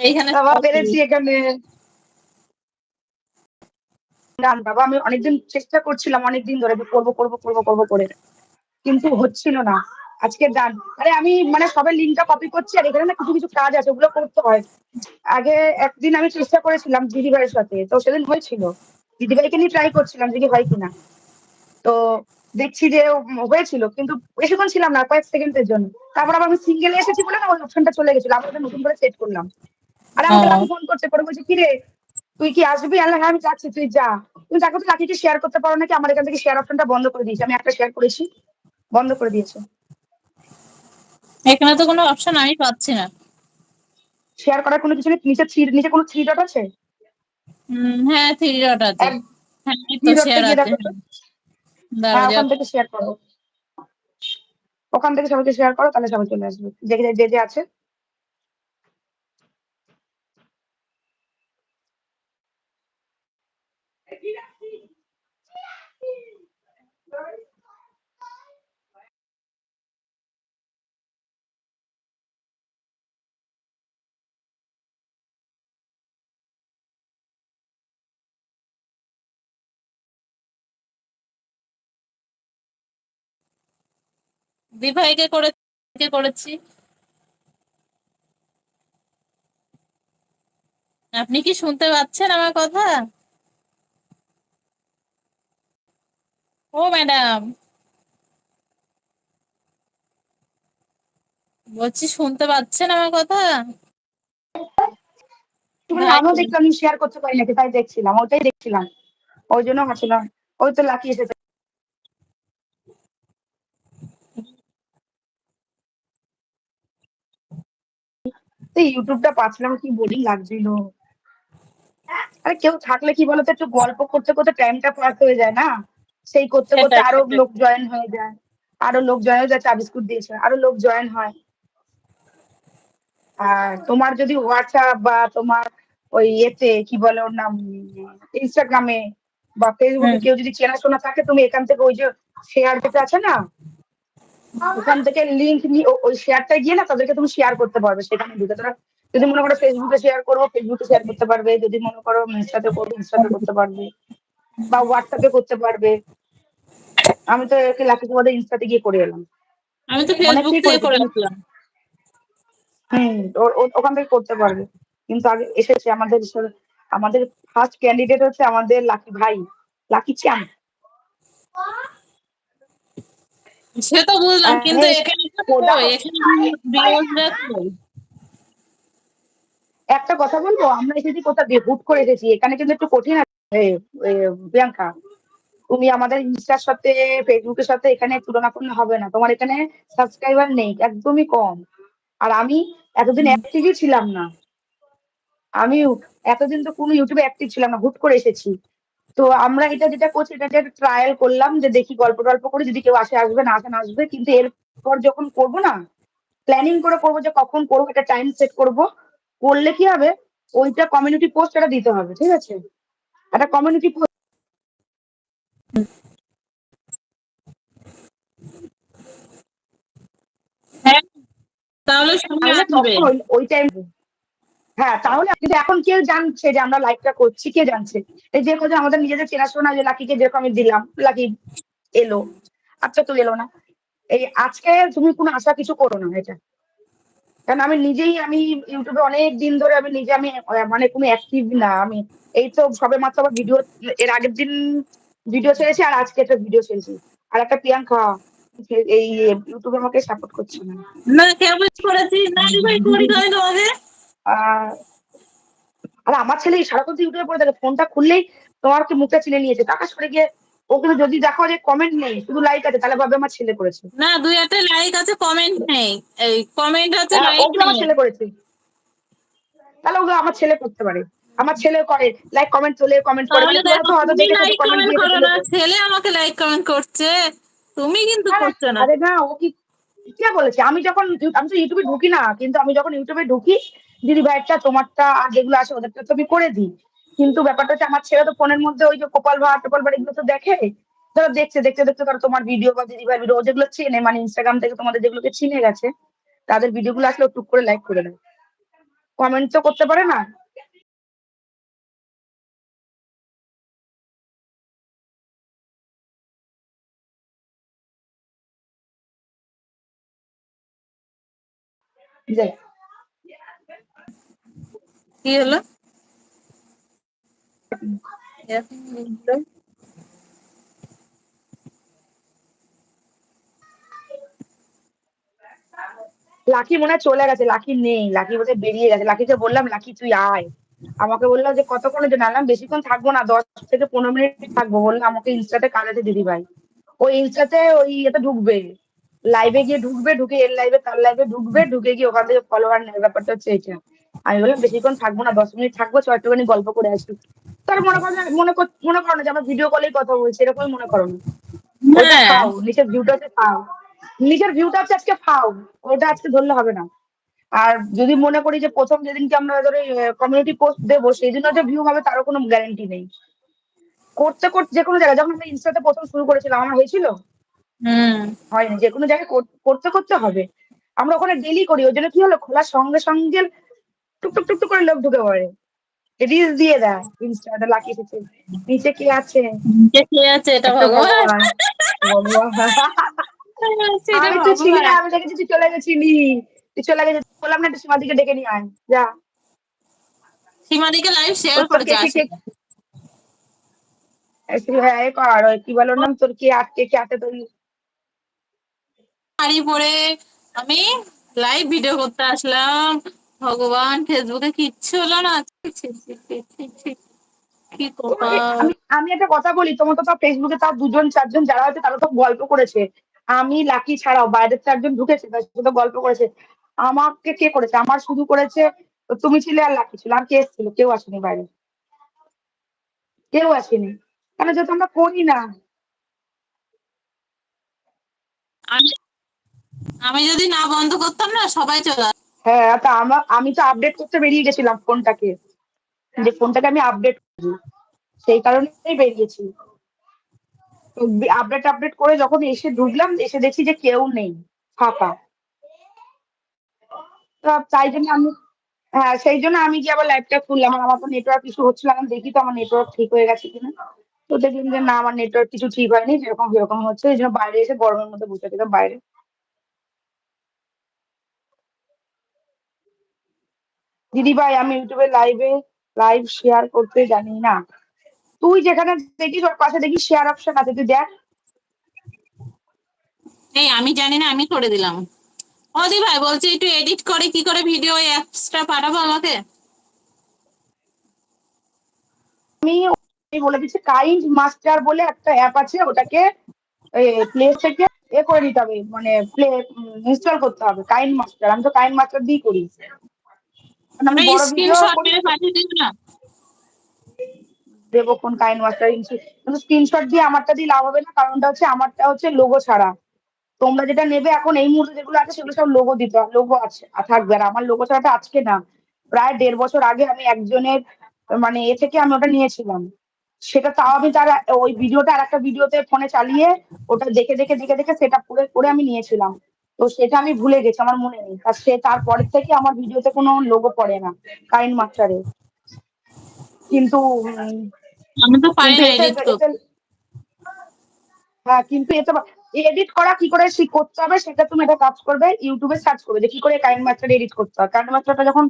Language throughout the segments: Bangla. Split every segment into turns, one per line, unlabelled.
এইখানে
বাবা পেরেছি এখানে। গান বাবা আমি অনেকদিন চেষ্টা করছিলাম অনেকদিন ধরে করব করব করব করব করে। কিন্তু হচ্ছিল না। আজকে ডান আরে আমি মানে সবাই লিঙ্কটা কপি করছি আর এখানে না কিছু কিছু কাজ আছে ওগুলো করতে হয়। আগে একদিন আমি চেষ্টা করেছিলাম দিদি ভাইয়ের সাথে তো সেদিন হয়েছিল। দিদি ভাইকে নিয়ে ট্রাই করছিলাম হয় কিনা। তো দেখছি যে হয়েছিল কিন্তু বেশিক্ষণ ছিলাম না কয়েক সেকেন্ডের জন্য। তারপর আবার আমি সিঙ্গেলে এসেছি বলে না ওই অপশনটা চলে গেছিল আবার নতুন করে সেট করলাম। আরে আমাকে ফোন করছে করে বলছে কি রে তুই কি আসবি? আল্লাহ হ্যাঁ আমি যাচ্ছি তুই যা। তুমি তাকে তো লাকিকে শেয়ার করতে পারো নাকি? আমার এখান থেকে শেয়ার অপশনটা বন্ধ করে দিয়েছি। আমি একটা শেয়ার করেছি বন্ধ করে দিয়েছে।
এখানে তো কোনো অপশন আমি পাচ্ছি না।
শেয়ার করার কোনো কিছু নেই? নিচে থ্রি নিচে কোনো থ্রি ডট আছে?
হ্যাঁ থ্রি ডট আছে। হ্যাঁ তো শেয়ার আছে।
দেখো হ্যাঁ ওখান থেকে শেয়ার করো। ওখান থেকে সবাইকে শেয়ার করো তাহলে সবাই চলে আসবে। যে যে আছে।
দিভাইকে করে করেছি? আপনি কি শুনতে পাচ্ছেন আমার কথা? ও ম্যাডাম। বলছি শুনতে পাচ্ছেন আমার কথা?
আমিও দেখলাম শেয়ার করতে পারি নাকি? তাই দেখছিলাম ওটাই দেখছিলাম। ওই জন্য হাসিলাম ওই তো লাকি এসেছে। এই ইউটিউবটা পাচ্ছিলাম কি বোরিং লাগছিল। আরে কেউ থাকলে কি বলতো একটু গল্প করতে করতে টাইমটা পাস হয়ে যায় না? সেই করতে করতে
আরও
লোক জয়েন হয়ে যায়। আরও লোক জয়েন হয়ে যায় চা বিস্কুট দিয়েছে। আরও লোক জয়েন হয়। আর তোমার যদি হোয়াটসঅ্যাপ বা তোমার ওই এতে কি বলে ওর নাম ইনস্টাগ্রামে বা ফেসবুকে কেউ যদি চেনাশোনা থাকে তুমি এখান থেকে ওই যে শেয়ার যেটা আছে না ওখান থেকে লিঙ্ক নিয়ে ওই শেয়ারটা গিয়ে না তাদেরকে তুমি শেয়ার করতে পারবে। সেখানে ঢুকে তোরা যদি মনে করো ফেসবুকে শেয়ার করব ফেসবুকে শেয়ার করতে পারবে। যদি মনে করো ইনস্টাতে করব ইনস্টাতে করতে পারবে। বা হোয়াটসঅ্যাপে করতে পারবে। আমি তো একে লাকি তোমাদের ইনস্টাতে গিয়ে করে এলাম।
আমি তো ফেসবুক থেকে করে আসলাম।
হুম ওখান থেকে করতে পারবে। কিন্তু আগে এসেছে আমাদের আমাদের ফার্স্ট ক্যান্ডিডেট হচ্ছে আমাদের লাকি ভাই। লাকি চ্যাম্প
সে তো বুঝলাম
হ্যাঁ,
কিন্তু এখানে কই?
একটা কথা বলব আমরা এসেছি কোথা দিয়ে হুট করে এসেছি? এখানে কিন্তু একটু কঠিন আছে। প্রিয়াঙ্কা তুমি আমাদের ইনস্টার সাথে ফেসবুকের সাথে এখানে তুলনা করলে হবে না। তোমার এখানে সাবস্ক্রাইবার নেই একদমই কম। আর আমি এতদিন অ্যাক্টিভই ছিলাম না। আমি এতদিন তো কোনো ইউটিউবে অ্যাক্টিভ ছিলাম না হুট করে এসেছি। তো আমরা এটা যেটা করছি এটা একটা ট্রায়াল করলাম যে দেখি গল্প টল্প করে যদি কেউ আসে আসবে না আসে না আসবে কিন্তু এরপর যখন করব না প্ল্যানিং করে করব যে কখন করব একটা টাইম সেট করব করলে কি হবে? ওইটা কমিউনিটি পোস্ট এটা দিতে হবে ঠিক আছে? একটা কমিউনিটি পোস্ট
হ্যাঁ তাহলে
ওই টাইম হ্যাঁ তাহলে কিন্তু এখন কেউ জানছে যে আমরা লাইভটা করছি? কে জানছে? এই যে কথা আমাদের নিজেদের চেনাশোনা যে লাকিকে যেরকম আমি দিলাম, লাকি এলো। আচ্ছা তো এলো না। এই আজকে তুমি কোনো আশা কিছু করো না এটা। কারণ আমি নিজেই, আমি ইউটিউবে অনেক দিন ধরে আমি নিজে, আমি মানে কোনো অ্যাক্টিভ না। আমি এই তো সবে মাত্র আবার ভিডিও এর আগের দিন ভিডিও ছেড়েছি আর আজকে একটা ভিডিও ছেড়েছি। আর একটা প্রিয়াঙ্কা এই ইউটিউবে আমাকে সাপোর্ট করছে না।
না কেমন করেছি। না ভাই, করি তোমাকে।
আর আমার ছেলে সারাক্ষণ তো ইউটিউবে পড়ে থাকে ফোনটা খুললেই তোমার কি মুখটা চিনে নিয়েছে টাকা সরে গিয়ে ও কিন্তু যদি দেখো যে কমেন্ট নেই শুধু লাইক আছে তাহলে ভাবে আমার ছেলে করেছে।
না দুই একটা লাইক আছে কমেন্ট নেই। এই কমেন্ট আছে লাইক
ওগুলো আমার ছেলে করেছে। তাহলে ওগুলো আমার ছেলে করতে পারে। আমার ছেলে করে লাইক কমেন্ট চলে কমেন্ট করে।
ছেলে আমাকে লাইক কমেন্ট করছে। তুমি কিন্তু করছ না।
আরে না ও কি কে বলেছে? আমি যখন আমি তো ইউটিউবে ঢুকি না কিন্তু আমি যখন ইউটিউবে ঢুকি দিদি ভাইয়েরটা, তোমারটা, আর যেগুলো আছে ওদেরটা তো আমি করে দিই। কিন্তু ব্যাপারটা হচ্ছে আমার ছেলে তো ফোনের মধ্যে ওই যে গোপাল ভাট টোপাল ভাট এগুলো তো দেখে। ধরো দেখছে, দেখতে দেখতে ধরো তোমার ভিডিও বা দিদি ভাইয়ের ভিডিও যেগুলো চেনে মানে ইনস্টাগ্রাম থেকে তোমাদের যেগুলোকে চিনে গেছে, তাদের ভিডিও গুলো আসলে টুক করে লাইক করে দেয় কমেন্ট তো করতে পারে না? যাই।
কি হলো?
লাকি মনে চলে গেছে, লাকি নেই, লাকি বোধহয় বেরিয়ে গেছে। লাকিকে বললাম, লাকি তুই আয়। আমাকে বলল যে কতক্ষণের জন্য? আনলাম বেশিক্ষণ থাকব না, দশ থেকে পনেরো মিনিট থাকব। বলল, আমাকে ইনস্টাতে কাজ আছে দিদি ভাই ওই ইনস্টাতে ওই ইয়েতে ঢুকবে। লাইভে গিয়ে ঢুকবে, ঢুকে এর লাইভে তার লাইভে ঢুকবে, ঢুকে গিয়ে ওখান থেকে ফলোয়ার নেওয়ার ব্যাপারটা হচ্ছে এটা আমি বললাম বেশিক্ষণ থাকব না দশ মিনিট থাকব চ একটুখানি গল্প করে আসি। তার মনে করো মনে মনে করো না যে আমরা ভিডিও কলেই কথা বলছি এরকমই মনে করো না।
হ্যাঁ।
নিচের ভিউটা হচ্ছে ফাও নিচের ভিউটা হচ্ছে আজকে ফাও ওটা আজকে ধরলে হবে না। আর যদি মনে করি যে প্রথম যেদিনকে আমরা ধরো কমিউনিটি পোস্ট দেবো সেই দিনও যে ভিউ হবে তারও কোনো গ্যারান্টি নেই। করতে করতে যে কোনো জায়গায় যখন আমরা ইনস্টাতে প্রথম শুরু করেছিলাম আমার হয়েছিল? হয়নি যে কোনো জায়গায় করতে করতে হবে। আমরা ওখানে ডেলি করি ওই জন্য কি হলো খোলার সঙ্গে সঙ্গে টুকটুক টুকটুক করে লোক ঢুকে পড়ে। রিলস দিয়ে দেয় ইনস্টাতে লাকি এসেছে নিচে কে আছে?
কে কে আছে এটা ভগবান।
আমি তুই ছিলি না আমি দেখেছি তুই চলে গেছিলি। তুই চলে গেছিস বললাম না একটু সীমাদিকে ডেকে নিয়ে আয়। যা।
সীমাদিকে লাইভ শেয়ার
হ্যাঁ কর ওই কি বলো নাম? তোর কে আটকে কে আছে তোর?
শাড়ি পরে আমি লাইভ ভিডিও করতে আসলাম। ভগবান ফেসবুকে কিচ্ছু হলো না। কি
আমি আমি একটা কথা বলি তোমার তো ফেসবুকে তার দুজন চারজন যারা আছে তারা তো গল্প করেছে। আমি লাকি ছাড়াও বাইরের চারজন ঢুকেছে তার সাথে তো গল্প করেছে। আমাকে কে করেছে? আমার শুধু করেছে তুমি ছিলে আর লাকি ছিল। আর কে এসেছিল? কেউ আসেনি বাইরে। কেউ আসেনি। কেন যেহেতু আমরা করি না।
আমি আমি যদি না বন্ধ করতাম না সবাই চলে।
হ্যাঁ তা আমার আমি তো আপডেট করতে বেরিয়ে গেছিলাম ফোনটাকে। যে ফোনটাকে আমি আপডেট করি সেই কারণেই বেরিয়েছি। আপডেট আপডেট করে যখন এসে ঢুকলাম, এসে দেখছি যে কেউ নেই, ফাঁকা। তাই জন্য আমি হ্যাঁ সেই জন্য আমি গিয়ে আবার লাইভটা খুললাম। আমার তো নেটওয়ার্ক ইস্যু হচ্ছিল আমি দেখি তো আমার নেটওয়ার্ক ঠিক হয়ে গেছে কিনা। তো দেখলাম যে না, আমার নেটওয়ার্ক কিছু ঠিক হয়নি, যেরকম যেরকম হচ্ছে। এই জন্য বাইরে এসে গরমের মধ্যে বসে ছিলাম বাইরে। দিদি ভাই আমি ইউটিউবে লাইভে লাইভ শেয়ার করতে জানি না। তুই যেখানে দেখিস ওর পাশে দেখি শেয়ার অপশন আছে তুই দেখ।
এই আমি জানি না আমি করে দিলাম। অদি ভাই বলছি একটু এডিট করে কি করে ভিডিও অ্যাপসটা পাঠাবো আমাকে?
আমি বলে দিচ্ছি কাইন্ড মাস্টার বলে একটা অ্যাপ আছে ওটাকে প্লে থেকে এ করে নিতে হবে মানে প্লে ইনস্টল করতে হবে কাইন্ড মাস্টার আমি তো কাইন্ড মাস্টার দিয়েই করি কারণ আমি বড় ভিডিও
স্ক্রিনশট মেরে পাঠিয়ে দিন না।
দেবো কোন কাইন্ড কিন্তু স্ক্রিনশট দিয়ে আমারটা দিয়ে লাভ হবে না কারণটা হচ্ছে আমারটা হচ্ছে লোগো ছাড়া। তোমরা যেটা নেবে এখন এই মুহূর্তে যেগুলো আছে সেগুলো সব লোগো দিতে লোগো আছে থাকবে আর আমার লোগো ছাড়াটা আজকে না প্রায় দেড় বছর আগে আমি একজনের মানে এ থেকে আমি ওটা নিয়েছিলাম। সেটা তাও আমি তার ওই ভিডিওটা আর একটা ভিডিওতে ফোনে চালিয়ে ওটা দেখে দেখে দেখে দেখে সেটা করে করে আমি নিয়েছিলাম। তো সেটা আমি ভুলে গেছি আমার মনে নেই। আর সে তারপরের থেকে আমার ভিডিওতে কোনো লোগো পড়ে না কাইন্ড মাস্টারে কিন্তু
আমি তো পারি
কিন্তু
না এডিট
হ্যাঁ কিন্তু এতে এডিট করা কি করে শিখ করতে হবে সেটা তুমি একটা কাজ করবে ইউটিউবে সার্চ করবে যে কি করে কাইন্ড মাস্টার এডিট করতে হয়। কাইন্ড মাস্টারটা যখন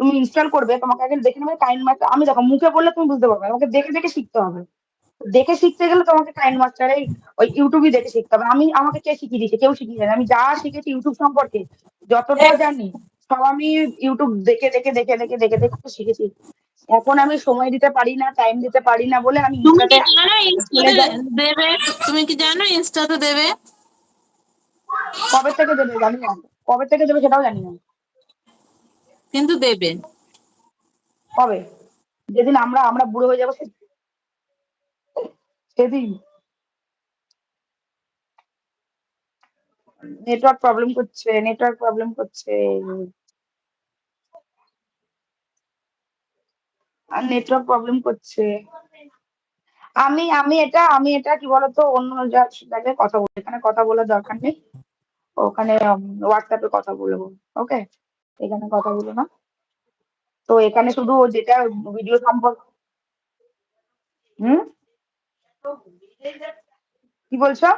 তুমি ইনস্টল করবে তোমাকে আগে দেখে নেবে কাইন্ড মাস্টার আমি দেখো মুখে বললে তুমি বুঝতে পারবে আমাকে দেখে দেখে শিখতে হবে। দেখে শিখতে গেলে তোমাকে কাইন্ড মাস্টারে ওই ইউটিউবই দেখে শিখতে হবে। আমি আমাকে কে শিখিয়ে দিয়েছে? কেউ শিখিয়ে দেয় আমি যা শিখেছি ইউটিউব সম্পর্কে যতটা জানি সব আমি ইউটিউব দেখে দেখে দেখে দেখে দেখে দেখে শিখেছি। এখন আমি সময় দিতে পারি না টাইম দিতে পারি না বলে আমি
দেবে? তুমি কি জানো ইনস্টাতে দেবে?
কবে থেকে দেবে জানি না। কবে থেকে দেবে সেটাও জানি না।
কিন্তু দেবে।
কবে? যেদিন আমরা আমরা বুড়ো হয়ে যাব সেদিন নেটওয়ার্ক প্রবলেম করছে, নেটওয়ার্ক প্রবলেম করছে। আর নেটওয়ার্ক প্রবলেম করছে। আমি আমি এটা আমি এটা কি বলতো, অন্য জায়গায় কথা বলব এখানে কথা বলার দরকার নেই। ওখানে হোয়াটসঅ্যাপে কথা বলব, ওকে? এখানে কথা বলো না। তো এখানে শুধু যেটা ভিডিও সম্পর্ক হুম? কি বলছো?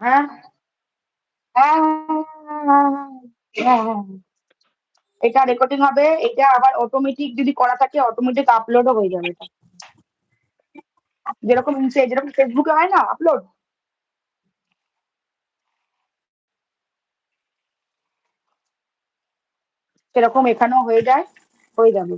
হ্যাঁ? হ্যাঁ হ্যাঁ হ্যাঁ এটা রেকর্ডিং হবে, এটা আবার অটোমেটিক যদি করা থাকে অটোমেটিক আপলোডও হয়ে যাবে। যেরকম যেরকম ফেসবুকে হয় না আপলোড সেরকম এখানেও হয়ে যায়, হয়ে যাবে।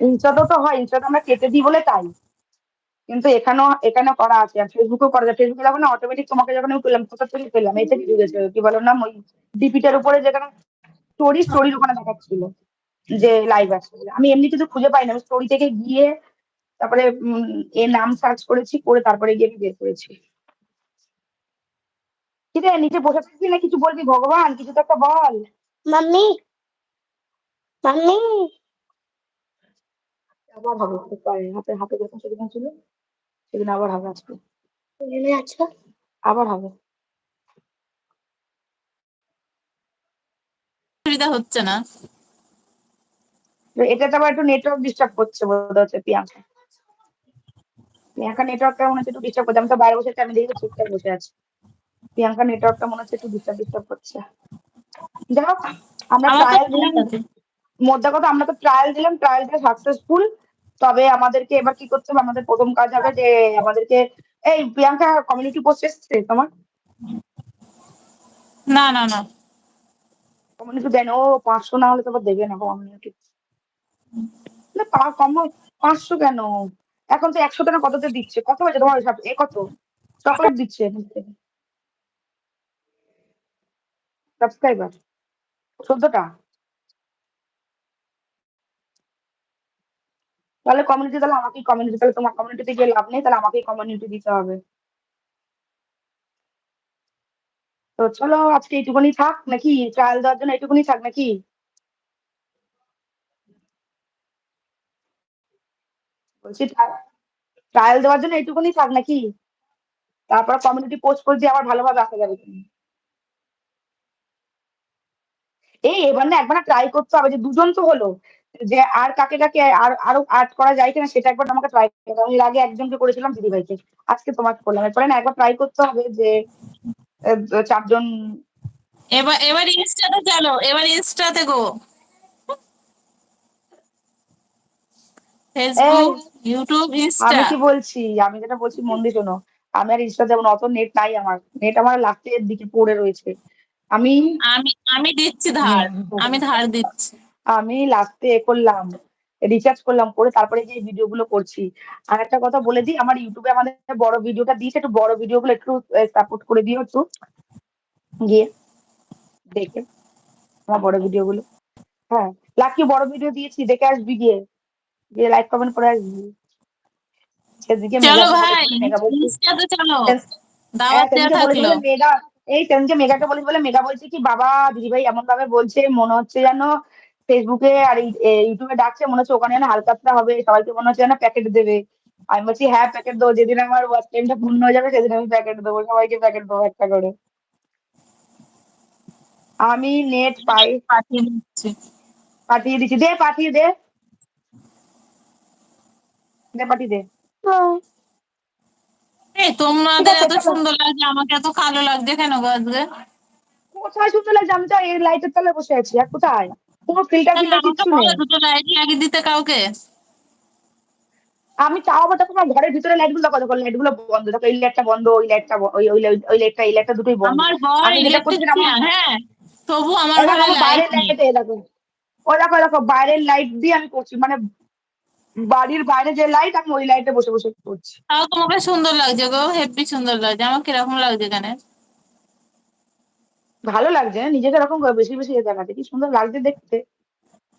ইনস্টাতে তো হয়, ইনস্টাতে আমরা কেটে দিই বলে তাই। কিন্তু এখানেও এখানে করা আছে, আর ফেসবুকেও করা যায়। ফেসবুকে যখন অটোমেটিক তোমাকে যখন আমি পেলাম কোথা থেকে পেলাম, এই থেকে ঢুকেছে কি বলো না ওই ডিপিটার উপরে যেখানে স্টোরি স্টোরির ওখানে দেখাচ্ছিল, যে লাইভ আছে। আমি এমনি কিছু খুঁজে পাই না আমি স্টোরি থেকে গিয়ে তারপরে এর নাম সার্চ করেছি, করে তারপরে গিয়ে আমি বের করেছি। কি রে, নিচে বসে থাকবি না? কিছু বলবি ভগবান? কিছু তো একটা বল।
Mummy mummy.
আবার হবে একটু পরে। হাতে হাতে যখন সেদিন ছিল সেদিন আবার হবে আজকে। আবার হবে
অসুবিধা হচ্ছে না।
তো আবার একটু নেটওয়ার্ক ডিস্টার্ব করছে বোধ হচ্ছে প্রিয়াঙ্কা। প্রিয়াঙ্কা নেটওয়ার্কটা মনে হচ্ছে একটু ডিস্টার্ব করছে। আমি তো বাইরে বসে আমি দেখি চুপচাপ বসে আছি। প্রিয়াঙ্কা নেটওয়ার্কটা মনে হচ্ছে একটু ডিস্টার্ব ডিস্টার্ব করছে। যাই হোক আমরা
তো
ট্রায়াল দিলাম। মোদ্দা কথা আমরা তো ট্রায়াল দিলাম ট্রায়ালটা সাকসেসফুল তবে আমাদেরকে এবার কি করতে হবে? আমাদের প্রথম কাজ হবে যে আমাদেরকে এই প্রিয়াঙ্কা কমিউনিটি পোস্ট এসছে তোমার?
না না না।
কমিউনিটি দেন ও পাঁচশো না হলে তো দেবে না কমিউনিটি না পা- কম পাঁচশো কেন? এখন তো একশো টাকা কততে দিচ্ছে? কত হয়েছে তোমার সব এ কত? চকলেট দিচ্ছে সাবস্ক্রাইবার চোদ্দটা? তাহলে কমিউনিটি তাহলে আমাকেই কমিউনিটি তাহলে তোমার কমিউনিটিতে গিয়ে লাভ নেই, তাহলে আমাকেই কমিউনিটি দিতে হবে। তো চলো আজকে এইটুকুনি থাক, নাকি ট্রায়াল দেওয়ার জন্য এইটুকুনি থাক নাকি? বলছি ট্রায়াল দেওয়ার জন্য এইটুকুনি থাক নাকি? তারপর কমিউনিটি পোস্ট করে দিয়ে আবার ভালোভাবে আসা যাবে তুমি। এই এবার না একবার ট্রাই করতে হবে যে দুজন তো হলো। যে আর কাকে কাকে আর আরও আর্ট করা যায় কিনা সেটা একবার আমাকে ট্রাই করতে আমি এর আগে একজনকে করেছিলাম দিদি ভাইকে আজকে তোমাকে করলাম। এরপরে না একবার ট্রাই করতে হবে যে চারজন
এবার এবার ইনস্টাতে চলো এবার ইনস্টাতে গো। ফেসবুক ইউটিউব ইনস্টা
আমি কি বলছি? আমি যেটা বলছি মন দিয়ে শোনো। আমি আর ইনস্টা যেমন অত নেট নাই আমার। নেট আমার লাস্টের দিকে পড়ে রয়েছে। আমি
আমি আমি দিচ্ছি ধার। আমি ধার দিচ্ছি।
আমি লাস্টে এ করলাম রিচার্জ করলাম করে তারপরে যে ভিডিও গুলো করছি। আর একটা কথা বলে দিই আমার ইউটিউবে আমাদের বড় ভিডিওটা দিয়েছে একটু বড় ভিডিও গুলো একটু সাপোর্ট করে দিও একটু। গিয়ে দেখে আমার বড় ভিডিও গুলো। হ্যাঁ লাকি বড় ভিডিও দিয়েছি দেখে আসবি গিয়ে। গিয়ে লাইক কমেন্ট করে আসবি। সেদিকে হ্যাঁ, এই সেদিনকে মেঘাকে বলেছে বলে মেঘা বলছে কি বাবা দিদিভাই এমন ভাবে বলছে মনে হচ্ছে যেন ফেসবুকে আর ইউটিউবে ডাকছে মনে হচ্ছে ওখানে যেন হালকাতরা হবে সবাইকে মনে হচ্ছে যেন প্যাকেট দেবে। আমি বলছি হ্যাঁ প্যাকেট দেবো যেদিন আমার ওয়াচ টাইমটা পূর্ণ হয়ে যাবে সেদিন আমি প্যাকেট দেবো সবাইকে প্যাকেট দেবো একটা করে। আমি নেট পাই
পাঠিয়ে দিচ্ছি।
পাঠিয়ে দিচ্ছি দে পাঠিয়ে দে। দে পাঠিয়ে দে।
এই তোমাদের এত সুন্দর লাগছে আমাকে এত কালো লাগছে কেন গো আজকে?
কোথায় শুনতে লাগছে? আমি তো এই লাইটের তলায় বসে আছি আর কোথায়? কোনো ফিল্টার ফিল্টার
বলো
নেই।
দুটো লাইট লাগিয়ে দিতে কাউকে।
আমি তাও আবার আমার ঘরের ভিতরে লাইটগুলো লাইটগুলো বন্ধ দেখো এই লাইটটা বন্ধ ওই লাইটটা ওই ওই লাইটটা এই লাইটটা দুটোই বন্ধ।
আমার
আমার-
ইলেকট্রিশিয়ান হ্যাঁ তবু আমার ঘরে
বাইরের লাইট এই দেখো। দেখো দেখো বাইরের লাইট দিয়ে আমি করছি মানে বাড়ির বাইরে যে লাইট আমি ওই লাইটে বসে বসে করছি।
তাও তোমাকে সুন্দর লাগছে গো হেভি সুন্দর লাগছে আমার কীরকম লাগছে কেন
ভালো লাগছে না? নিজেকে এরকম করে বেশি বেশি দেখাচ্ছে কি সুন্দর লাগছে দেখতে।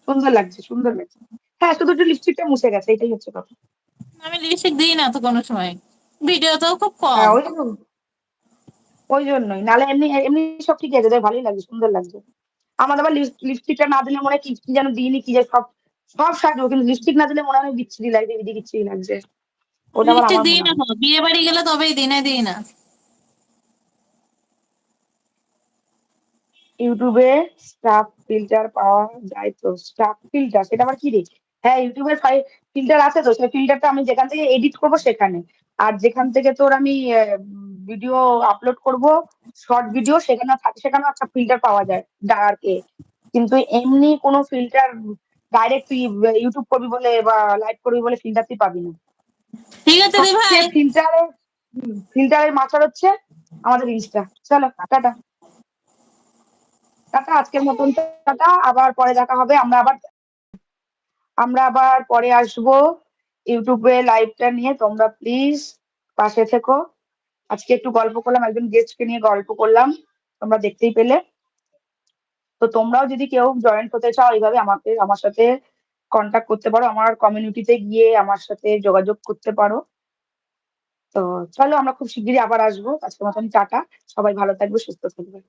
সুন্দর লাগছে সুন্দর লাগছে। হ্যাঁ শুধু একটু লিপস্টিকটা মুছে গেছে এটাই হচ্ছে কথা।
আমি লিপস্টিক দিই না তো কোনো সময়। ভিডিওতেও খুব
হ্যাঁ
কম
ওই জন্য। ওই জন্যই। নালে এমনি এমনি সব ঠিক আছে ভালোই লাগছে সুন্দর লাগছে। আমার আবার লিপস্টিকটা না দিলে মনে হয় কি কি যেন দিইনি কি যে সব সব সাজবো কিন্তু লিপস্টিক না দিলে মনে হয় বিচ্ছিরি লাগছে এদিকে বিচ্ছিরি লাগছে। ওটা আবার আমার
দিই
হয়।
বিয়ে বাড়ি গেলে তবেই দিনে দিই না।
ইউটিউবে স্টাফ ফিল্টার পাওয়া যায় তো। স্টাফ ফিল্টার সেটা আবার কি রে? হ্যাঁ ইউটিউবে ফিল্টার আছে তো সেই ফিল্টারটা আমি যেখান থেকে এডিট করব সেখানে। আর যেখান থেকে তোর আমি ভিডিও আপলোড করব শর্ট ভিডিও সেখানে থাকে সেখানে একটা ফিল্টার পাওয়া যায় ডার্ক কিন্তু এমনি কোনো ফিল্টার ডাইরেক্ট তুই ইউটিউব করবি বলে বা লাইভ করবি বলে ফিল্টার তুই পাবি না।
ঠিক আছে ভাই।
ফিল্টারের ফিল্টারের মাস্টার হচ্ছে আমাদের ইনস্টা চলো টাটা। টাটা, আজকের মতন টাটা, আবার পরে দেখা হবে। আমরা আবার আমরা আবার পরে আসব ইউটিউবে লাইভটা নিয়ে। তোমরা প্লিজ পাশে থেকো। আজকে একটু গল্প করলাম, একজন গেস্টকে নিয়ে গল্প করলাম। তোমরা দেখতেই পেলে। তো তোমরাও যদি কেউ জয়েন হতে চাও, এইভাবে আমাকে, আমার সাথে কন্ট্যাক্ট করতে পারো। আমার কমিউনিটিতে গিয়ে আমার সাথে যোগাযোগ করতে পারো। তো চলো, আমরা খুব শিগগিরই আবার আসব। আজকের মতন টাটা। সবাই ভালো থাকবে, সুস্থ থাকবে।